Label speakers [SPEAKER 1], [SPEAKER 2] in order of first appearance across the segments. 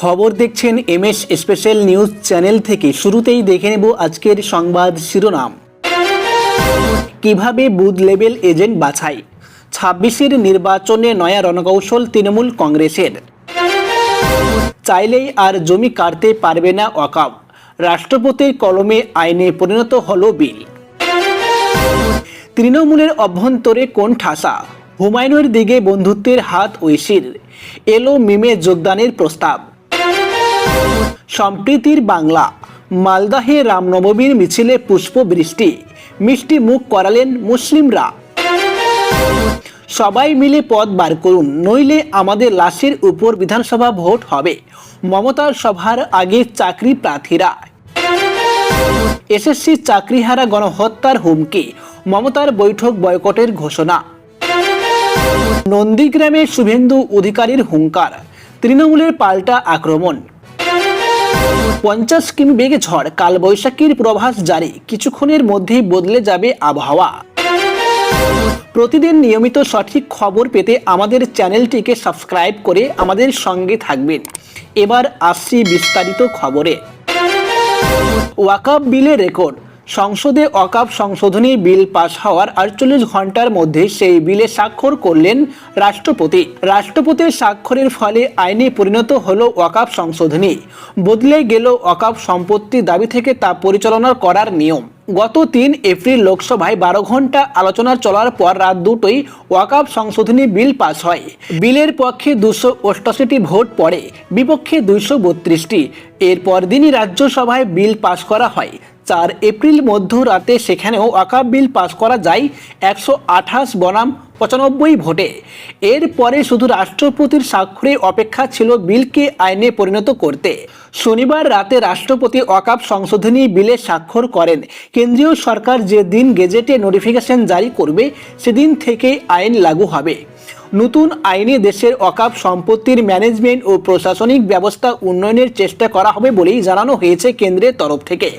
[SPEAKER 1] খবর দেখছেন MS special news channel থেকে। শুরুতেই দেখে নেব আজকের সংবাদ শিরোনাম। কীভাবে বুথ লেভেল এজেন্ট বাছাই? ছাব্বিশের নির্বাচনে নয়া রণকৌশল তৃণমূল কংগ্রেসের। চাইলেই আর জমি কাটতে পারবে না অকাব রাষ্ট্রপতির কলমে আইনে পরিণত হল বিল। তৃণমূলের অভ্যন্তরে কোন ঠাসা? হুমায়ুনের দিকে বন্ধুত্বের হাত ঐশীর। এলো মিমে যোগদানের প্রস্তাব। সম্প্রীতির বাংলা। মালদাহে রামনবমীর মিছিলে পুষ্পবৃষ্টি মিষ্টি মুখ করালেন মুসলিমরা। সবাই মিলে পথ বার করুন, নইলে আমাদের লাশের উপর বিধানসভা ভোট হবে। মমতার সভার আগে চাকরি প্রার্থীরা। এসএসসি চাকরিহারা গণহত্যার হুমকি, মমতার বৈঠক বয়কটের ঘোষণা। নন্দীগ্রামে শুভেন্দু অধিকারীর হুঙ্কার, তৃণমূলের পাল্টা আক্রমণ। পঞ্চাশ কিমি বেগে ঝড়। কালবৈশাখীর প্রভাস জারি। কিছুক্ষণের মধ্যেই বদলে যাবে আবহাওয়া। প্রতিদিন নিয়মিত সঠিক খবর পেতে আমাদের চ্যানেলটিকে সাবস্ক্রাইব করে আমাদের সঙ্গে থাকবেন। এবার আসছি বিস্তারিত খবরে। ওয়াকাব বিলে রেকর্ড। সংসদে ওয়াকাব সংশোধনী বিল পাশ হওয়ার আটচল্লিশ ঘণ্টার মধ্যে সেই বিলে স্বাক্ষর করলেন রাষ্ট্রপতি। রাষ্ট্রপতির স্বাক্ষরের ফলে আইনে পরিণত হলো ওয়াকাব সংশোধনী। বদলে গেল ওয়াকাব সম্পত্তি দাবি থেকে তা পরিচালনা করার নিয়ম। গত তিন এপ্রিল লোকসভায় বারো ঘণ্টা আলোচনা চলার পর রাত দুটোই ওয়াকাপ সংশোধনী বিল পাস হয়। বিলের পক্ষে দুশো অষ্টাশিটি ভোট পড়ে, বিপক্ষে দুইশো বত্রিশটি। এরপর দিনই রাজ্যসভায় বিল পাস করা হয়। চার এপ্রিল মধ্যরাতে সেখানেও ওয়াকাব বিল পাস করা যায় একশো আঠাশ বনাম পঁচানব্বই ভোটে। এরপরে শুধু রাষ্ট্রপতির স্বাক্ষরে অপেক্ষা ছিল বিলকে আইনে পরিণত করতে। শনিবার রাতে রাষ্ট্রপতি ওয়াকাব সংশোধনী বিলে স্বাক্ষর করেন। কেন্দ্রীয় সরকার যে দিন গেজেটে নোটিফিকেশন জারি করবে, সেদিন থেকেই আইন লাগু হবে। নতুন আইনে দেশের অকাপ সম্পত্তির ম্যানেজমেন্ট ও প্রশাসনিক ব্যবস্থা উন্নয়নের চেষ্টা করা হবে বলেই জানানো হয়েছে কেন্দ্রের তরফ থেকে।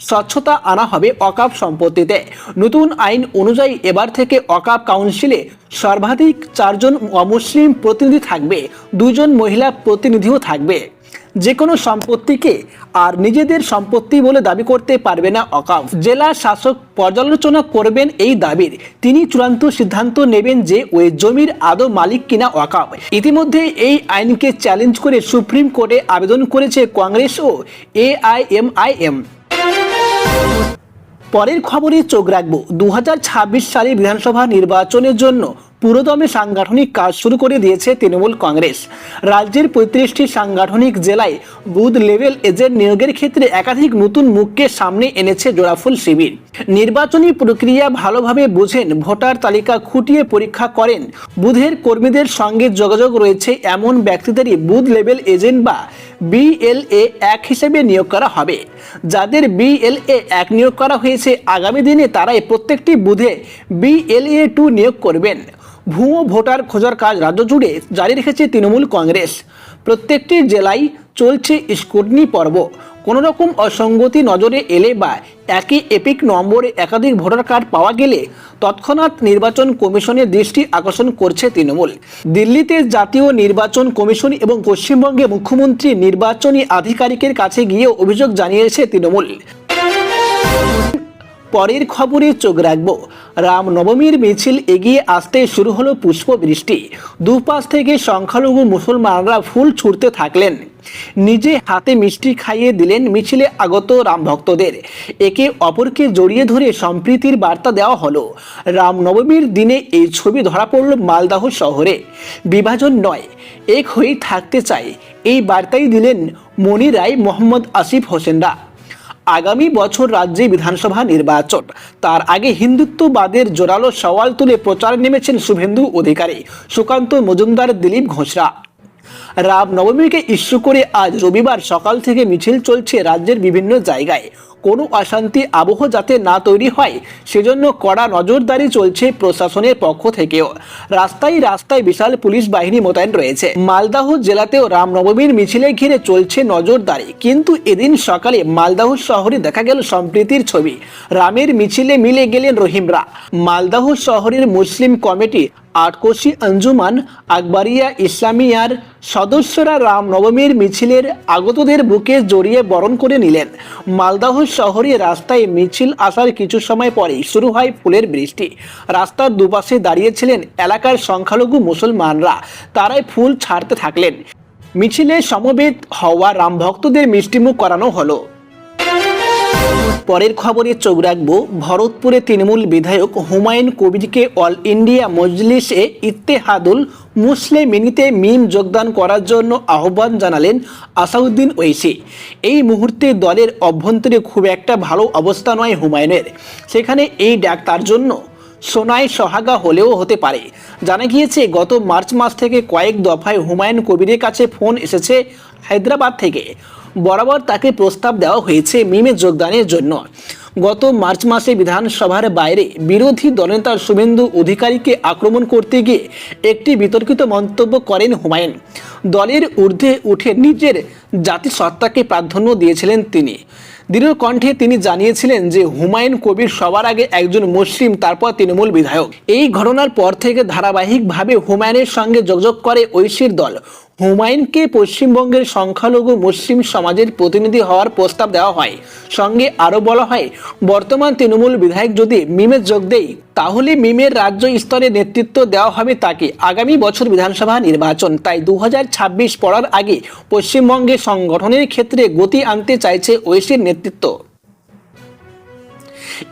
[SPEAKER 1] স্বচ্ছতা আনা হবে অকাপ সম্পত্তিতে। নতুন আইন অনুযায়ী এবার থেকে অকাপ কাউন্সিলে সর্বাধিক চারজন অমুসলিম প্রতিনিধি থাকবে, দুজন মহিলা প্রতিনিধিও থাকবে। যে কোনো সম্পত্তিকে আর নিজেদের সম্পত্তি বলে দাবি করতে পারবে না অকাফ জেলা শাসক পর্যালোচনা করবেন এই দাবির। তিনি চূড়ান্ত সিদ্ধান্ত নেবেন যে ওই জমির আদৌ মালিক কিনা ওয়াকাফ ইতিমধ্যে এই আইনকে চ্যালেঞ্জ করে সুপ্রিম কোর্টে আবেদন করেছে কংগ্রেস ও এআইএমআইএম। পরের খবরে চোখ রাখব। দু সালে বিধানসভা নির্বাচনের জন্য পুরোদমে সাংগঠনিক কাজ শুরু করে দিয়েছে তৃণমূল কংগ্রেস। রাজ্যের পঁয়ত্রিশটি সাংগঠনিক জেলায় বুথ লেভেল এজেন্ট নিয়োগের ক্ষেত্রে একাধিক নতুন মুখকে সামনে এনেছে জোড়াফুল শিবির। নির্বাচনী প্রক্রিয়া ভালোভাবে বুঝেন, ভোটার তালিকা খুঁটিয়ে পরীক্ষা করেন। বুথের কর্মীদের সঙ্গে যোগাযোগ রয়েছে এমন ব্যক্তিদেরই বুথ লেভেল এজেন্ট বা বিএলএ এক হিসেবে নিয়োগ করা হবে। যাদের বিএলএ এক নিয়োগ করা হয়েছে, আগামী দিনে তারাই প্রত্যেকটি বুথে বিএলএ টু নিয়োগ করবেন। ভুয়ো ভোটার খোঁজার কাজ রাজ্য জুড়ে জারি রেখেছে তৃণমূল কংগ্রেস। প্রত্যেকটি জেলায় চলছে স্কুটনি পর্ব। কোনো রকম অসঙ্গতি নজরে এলে বা একই এপিক নম্বরে একাধিক ভোটার কার্ড পাওয়া গেলে তৎক্ষণাৎ নির্বাচন কমিশনের দৃষ্টি আকর্ষণ করছে তৃণমূল। দিল্লিতে জাতীয় নির্বাচন কমিশন এবং পশ্চিমবঙ্গে মুখ্যমন্ত্রী নির্বাচনী আধিকারিকের কাছে গিয়ে অভিযোগ জানিয়েছে তৃণমূল। পরের খবরে চোখ রাখব। রামনবমীর মিছিল এগিয়ে আসতে শুরু হলো পুষ্পবৃষ্টি। দুপাশ থেকে সংখ্যালঘু মুসলমানরা ফুল ছুটতে থাকলেন। নিজে হাতে মিষ্টি খাইয়ে দিলেন মিছিলে আগত রাম ভক্তদের একে অপরকে জড়িয়ে ধরে সম্প্রীতির বার্তা দেওয়া হলো। রামনবমীর দিনে এই ছবি ধরা পড়ল মালদাহ শহরে। বিভাজন নয়, এক হয়েই থাকতে চাই, এই বার্তাই দিলেন মনি রায় মোহাম্মদ আসিফ হোসেনরা। আগামী বছর রাজ্যে বিধানসভা নির্বাচন। তার আগে হিন্দুত্ববাদের জোরালো সওয়াল তুলে প্রচার নেমেছেন শুভেন্দু অধিকারী। সুকান্ত মজুমদার, দিলীপ ঘোষরা। রাম নবমীকে ইস্যু করে আজ রবিবার সকাল থেকে মিছিল চলছে রাজ্যের বিভিন্ন জায়গায়। কোনো অশান্তি আবহ যাতে না তৈরি হয়, সেজন্য কড়া নজরদারি চলছে প্রশাসনের পক্ষ থেকেও। রাস্তায় রাস্তায় বিশাল পুলিশ বাহিনী মোতায়েন রয়েছে। মালদাহ জেলাতেও রামনবমীর মিছিলে ঘিরে চলছে নজরদারি। কিন্তু এদিন সকালে মালদাহ শহরে দেখা গেল সম্প্রীতির ছবি। রামের মিছিলে মিলে গেলেন রহিমরা। মালদাহ শহরের মুসলিম কমিটি আটকোশি আঞ্জুমান আকবরিয়া ইসলামিয়ার সদস্যরা রামনবমীর মিছিলের আগতদের বুকে জড়িয়ে বরণ করে নিলেন। মালদাহ শহরে রাস্তায় মিছিল আসার কিছু সময় পরেই শুরু হয় ফুলের বৃষ্টি। রাস্তার দুপাশে দাঁড়িয়েছিলেন এলাকার সংখ্যালঘু মুসলমানরা। তারাই ফুল ছাড়তে থাকলেন। মিছিলে সমবেত হওয়া রামভক্তদের মিষ্টিমুখ করানো হলো। পরের খবরে চোখ রাখব, ভরতপুরে তৃণমূল বিধায়ক হুমায়ুন কবিরকে অল ইন্ডিয়া মজলিসে ইত্তেহাদুল মুসলিমিনীতে মিম যোগদান করার জন্য আহ্বান জানালেন আসাউদ্দিন ঐশী এই মুহূর্তে দলের অভ্যন্তরে খুব একটা ভালো অবস্থা নয় হুমায়ুনের। সেখানে এই ডাক তার জন্য সোনায় সহাগা হলেও হতে পারে। জানা গিয়েছে, গত মার্চ মাস থেকে কয়েক দফায় হুমায়ুন কবিরের কাছে ফোন এসেছে হায়দ্রাবাদ থেকে। বরাবর তাকে প্রস্তাব দেওয়া হয়েছে মিমে যোগদানের জন্য। গত মার্চ মাসে বিধানসভার বাইরে বিরোধী দলনেতা শুভেন্দু অধিকারীকে আক্রমণ করতে গিয়ে একটি বিতর্কিত মন্তব্য করেন হুমায়ুন। দলের ঊর্ধ্বে উঠে নিজের জাতিসত্তাকে প্রাধান্য দিয়েছিলেন তিনি। দৃঢ় কণ্ঠে তিনি জানিয়েছিলেন যে হুমায়ুন কবির সবার আগে একজন মুসলিম, তারপর তৃণমূল বিধায়ক। এই ঘটনার পর থেকে ধারাবাহিকভাবে হুমায়ুনের সঙ্গে যোগাযোগ করে ঐশীর দল। হুমায়ুনকে পশ্চিমবঙ্গের সংখ্যালঘু মুসলিম সমাজের প্রতিনিধি হওয়ার প্রস্তাব দেওয়া হয়। সঙ্গে আরও বলা হয়, বর্তমান তৃণমূল বিধায়ক যদি মিমে যোগ দেয়, তাহলে মিমের রাজ্য স্তরে নেতৃত্ব দেওয়া হবে তাকে আগামী বছর বিধানসভা নির্বাচন। তাই দু হাজার ছাব্বিশ পড়ার আগে পশ্চিমবঙ্গে সংগঠনের ক্ষেত্রে গতি আনতে চাইছে ঐশীর নেতৃত্ব।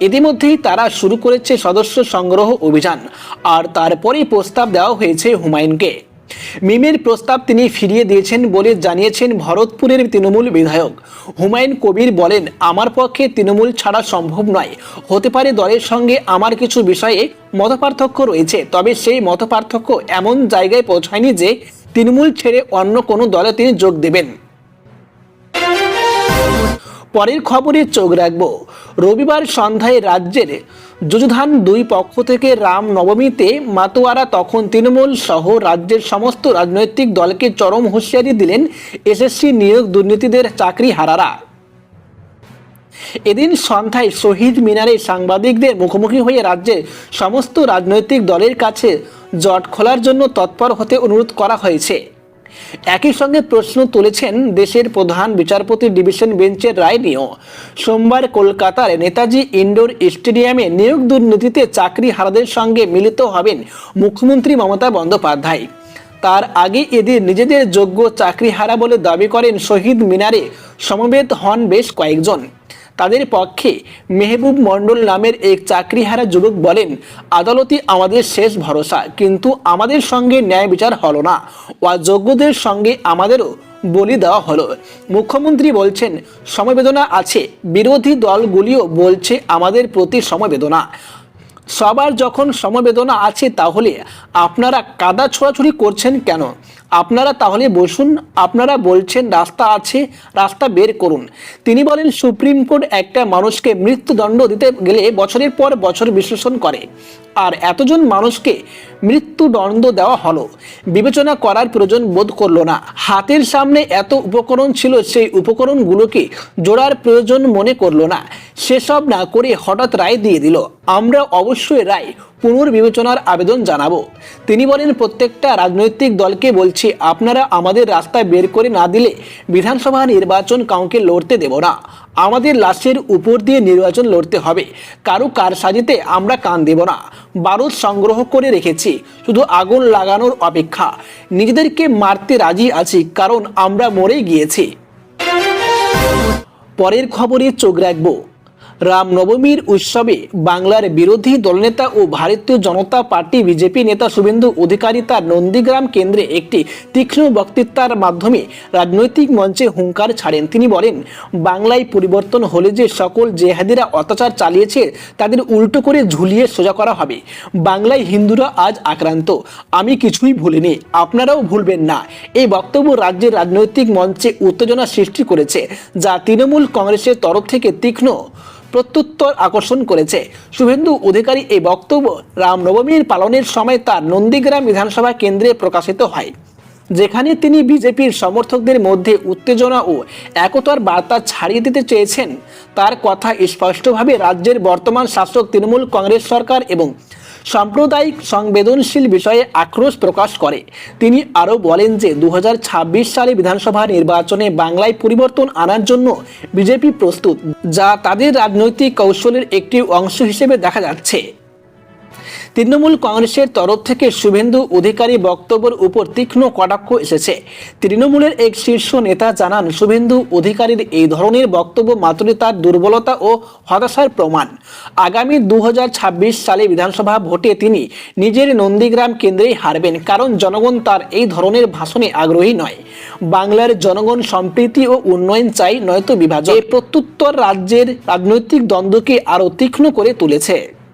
[SPEAKER 1] ইতিমধ্যেই তারা শুরু করেছে সদস্য সংগ্রহ অভিযান। আর তারপরেই প্রস্তাব দেওয়া হয়েছে হুমায়ুনকে। মিমের প্রস্তাব তিনি ফিরিয়ে দিয়েছেন বলে জানিয়েছেন ভরতপুরের তৃণমূল বিধায়ক। হুমায়ুন কবির বলেন, আমার পক্ষে তৃণমূল ছাড়া সম্ভব নয়। হতে পারে দলের সঙ্গে আমার কিছু বিষয়ে মতপার্থক্য রয়েছে, তবে সেই মতপার্থক্য এমন জায়গায় পৌঁছায়নি যে তৃণমূল ছেড়ে অন্য কোনো দলে তিনি যোগ দেবেন। পরের খবরে চোখ রাখব। রবিবার সন্ধ্যায় রাজ্যের যুযুধান দুই পক্ষ থেকে রাম নবমীতে মাতোয়ারা তখন তৃণমূল সহ রাজ্যের সমস্ত রাজনৈতিক দলকে চরম হুঁশিয়ারি দিলেন এসএসসি নিয়োগ দুর্নীতিদের চাকরি হারারা। এদিন সন্ধ্যায় শহীদ মিনারে সাংবাদিকদের মুখোমুখি হয়ে রাজ্যের সমস্ত রাজনৈতিক দলের কাছে জট খোলার জন্য তৎপর হতে অনুরোধ করা হয়েছে। একই সঙ্গে প্রশ্ন তুলেছেন দেশের প্রধান বিচারপতি ডিভিশন বেঞ্চের রায় নিয়েও। সোমবার কলকাতার নেতাজি ইন্ডোর স্টেডিয়ামে নিয়োগ দুর্নীতিতে চাকরি হারাদের সঙ্গে মিলিত হবেন মুখ্যমন্ত্রী মমতা বন্দ্যোপাধ্যায়। তার আগে এদের নিজেদের যোগ্য চাকরি হারা বলে দাবি করেন শহীদ মিনারে। সমবেত হন বেশ কয়েকজন। তাদের পক্ষে মেহবুব মণ্ডল নামের এক চাকরিহারা যুবক বলেন, আদালতই আমাদের শেষ ভরসা, কিন্তু আমাদের সঙ্গে ন্যায় বিচার হলো না। অযোগ্যদের সঙ্গে আমাদেরও বলি দেওয়া হলো। মুখ্যমন্ত্রী বলছেন, সমবেদনা আছে, বিরোধী দলগুলিও বলছে আমাদের প্রতি সমবেদনা। সবার যখন সমবেদনা আছে তাহলে আপনারা কাদা ছোড়াছুড়ি করছেন কেন? আপনারা তাহলে বসুন, আপনারা বলছেন রাস্তা আছে, রাস্তা বের করুন। তিনি বলেন, সুপ্রিম কোর্ট একটা মানুষকে মৃত্যুদণ্ড দিতে গেলে বছরের পর বছর বিশ্লেষণ করে। আর এতজন মানুষকে মৃত্যুদণ্ড দেওয়া হলো। বিবেচনা করার প্রয়োজন বোধ করল না। হাতের সামনে এত উপকরণ ছিল, সেই উপকরণগুলোকে জোড়ার প্রয়োজন মনে করল না। সেসব না করে হঠাৎ রায় দিয়ে দিল। আমরা অবশ্যই রায় পুনর্বিবেচনার আবেদন জানাব। তিনি বলেন, প্রত্যেকটা রাজনৈতিক দলকে বলছি, আপনারা আমাদের রাস্তায় বের করে না দিলে বিধানসভা নির্বাচন কাউকে লড়তে দেব না। আমাদের লাশের উপর দিয়ে নির্বাচন লড়তে হবে। কারও কার সাজিতে আমরা কান দেব না। বারুদ সংগ্রহ করে রেখেছি। শুধু আগুন লাগানোর অপেক্ষা। নিজেদেরকে মারতে রাজি আছি, কারণ আমরা মরে গিয়েছি। পরের খবরে চোখ রাখব। রামনবমীর উৎসবে বাংলার বিরোধী দলনেতা ও ভারতীয় জনতা পার্টি বিজেপি নেতা শুভেন্দু অধিকারী তার নন্দীগ্রাম কেন্দ্রে একটি তীক্ষ্ণ বক্তৃতার মাধ্যমে রাজনৈতিক মঞ্চে হুঙ্কার ছাড়েন। তিনি বলেন, বাংলায় পরিবর্তন হলে যে সকল জেহাদিরা অত্যাচার চালিয়েছে, তাদের উল্টো করে ঝুলিয়ে সোজা করা হবে। বাংলায় হিন্দুরা আজ আক্রান্ত। আমি কিছুই ভুলিনি। আপনারাও ভুলবেন না। এই বক্তব্য রাজ্যের রাজনৈতিক মঞ্চে উত্তেজনা সৃষ্টি করেছে, যা তৃণমূল কংগ্রেসের তরফ থেকে তীক্ষ্ণ। প্রত্যুত্তর আকর্ষণ করেছে। শুভেন্দু অধিকারী এই বক্তব্য রামনবমীর পালনের সময় তার নন্দীগ্রাম বিধানসভা কেন্দ্রে প্রকাশিত হয়, যেখানে তিনি বিজেপির সমর্থকদের মধ্যে উত্তেজনা ও একতার বার্তা ছাড়িয়ে দিতে চেয়েছেন। তার কথা স্পষ্টভাবে রাজ্যের বর্তমান শাসক তৃণমূল কংগ্রেস সরকার এবং সাম্প্রদায়িক সংবেদনশীল বিষয়ে আক্রোশ প্রকাশ করে। তিনি আরও বলেন যে দু হাজার ছাব্বিশ সালে বিধানসভা নির্বাচনে বাংলায় পরিবর্তন আনার জন্য বিজেপি প্রস্তুত, যা তাদের রাজনৈতিক কৌশলের একটি অংশ হিসেবে দেখা যাচ্ছে। তৃণমূল কংগ্রেসের তরফ থেকে শুভেন্দু অধিকারী বক্তব্যের উপর তীক্ষ্ণ কটাক্ষ এসেছে। তৃণমূলের এক শীর্ষ নেতা জানান, শুভেন্দু অধিকারীর এই ধরনের বক্তব্য মাত্র তার দুর্বলতা ও হতাশার প্রমাণ। আগামী দু হাজার ছাব্বিশ সালে বিধানসভা ভোটে তিনি নিজের নন্দীগ্রাম কেন্দ্রেই হারবেন, কারণ জনগণ তার এই ধরনের ভাষণে আগ্রহী নয়। বাংলার জনগণ সম্প্রীতি ও উন্নয়ন চাই, নয়তো বিভাজন। প্রত্যুত্তর রাজ্যের রাজনৈতিক দ্বন্দ্বকে আরও তীক্ষ্ণ করে তুলেছে।